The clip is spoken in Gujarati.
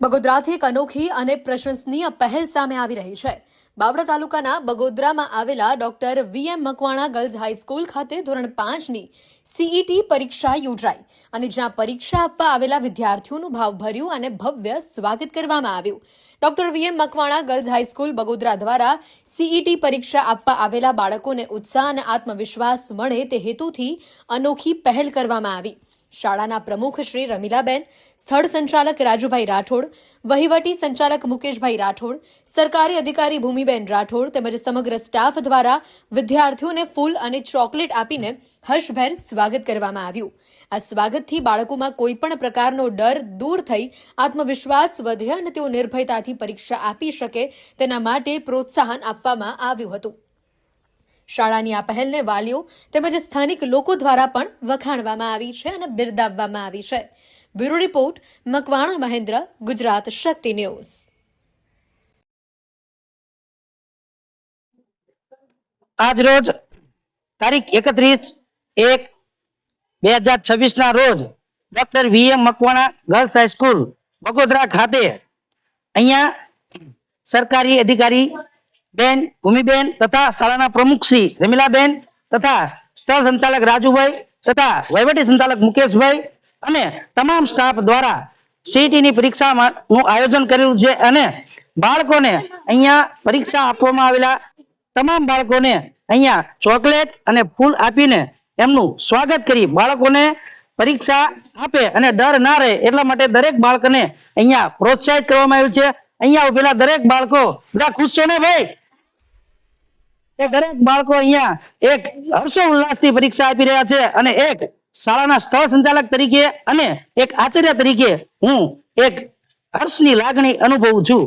બગોદરાથી એક અનોખી અને પ્રશંસનીય પહેલ સામે આવી રહી છે. બાવડા તાલુકાના બગોદરામાં આવેલા doctor V M Makwana girls high school ખાતે ધોરણ પાંચની સીઈટી પરીક્ષા યોજાઈ અને જ્યાં પરીક્ષા આપવા આવેલા વિદ્યાર્થીઓનું ભાવભર્યું અને ભવ્ય સ્વાગત કરવામાં આવ્યું. Doctor V M Makwana girls high school Bagodara દ્વારા સીઈટી પરીક્ષા આપવા આવેલા બાળકોને ઉત્સાહ અને આત્મવિશ્વાસ મળે તે હેતુથી અનોખી પહેલ કરવામાં આવી. શાળાના પ્રમુખ શ્રી રમીલાબેન, સ્થળ સંચાલક રાજુભાઈ રાઠોડ, વહીવટી સંચાલક મુકેશભાઈ રાઠોડ, સરકારી અધિકારી ભૂમિબેન રાઠોડ તેમજ સમગ્ર સ્ટાફ દ્વારા વિદ્યાર્થીઓને ફૂલ અને ચોકલેટ આપીને હર્ષભેર સ્વાગત કરવામાં આવ્યું. આ સ્વાગતથી બાળકોમાં કોઈપણ પ્રકારનો ડર દૂર થઈ આત્મવિશ્વાસ વધે અને તેઓ નિર્ભયતાથી પરીક્ષા આપી શકે તેના માટે પ્રોત્સાહન આપવામાં આવ્યું હતું. શાળાની આ પહેલને વાલીઓ તેમજ સ્થાનિક લોકો દ્વારા પણ વખાણવામાં આવી છે અને બિરદાવવામાં આવી છે. Bureau report, Makwana Mahendra, Gujarat Shakti news. આજ રોજ તારીખ એકત્રીસ એક બે હજાર છવ્વીસ ના રોજ doctor V M Makwana girls high school Bagodara ખાતે અહીંયા સરકારી અધિકારી બેન, ભૂમિબેન તથા શાળાના પ્રમુખ શ્રી રમીલાબેન તથા સ્થળ સંચાલક રાજુભાઈ તથા વહીવટી સંચાલક મુકેશભાઈ અને તમામ સ્ટાફ દ્વારા સીઈટી ની નું આયોજન કરેલું છે અને બાળકોને અહીંયા પરીક્ષા આપવામાં આવેલા તમામ બાળકોને અહીંયા ચોકલેટ અને ફૂલ આપીને એમનું સ્વાગત કરી બાળકોને પરીક્ષા આપે અને ડર ના રહે એટલા માટે દરેક બાળકને અહીંયા પ્રોત્સાહિત કરવામાં આવ્યું છે. અહીંયા ઉભેલા દરેક બાળકો બધા ખુશ છો ને ભાઈ? એ દરેક બાળકો અહીંયા એક હર્ષો ઉલ્લાસથી પરીક્ષા આપી રહ્યા છે અને એક શાળાના સ્થળ સંચાલક તરીકે અને એક આચાર્ય તરીકે હું એક હર્ષની લાગણી અનુભવું છું.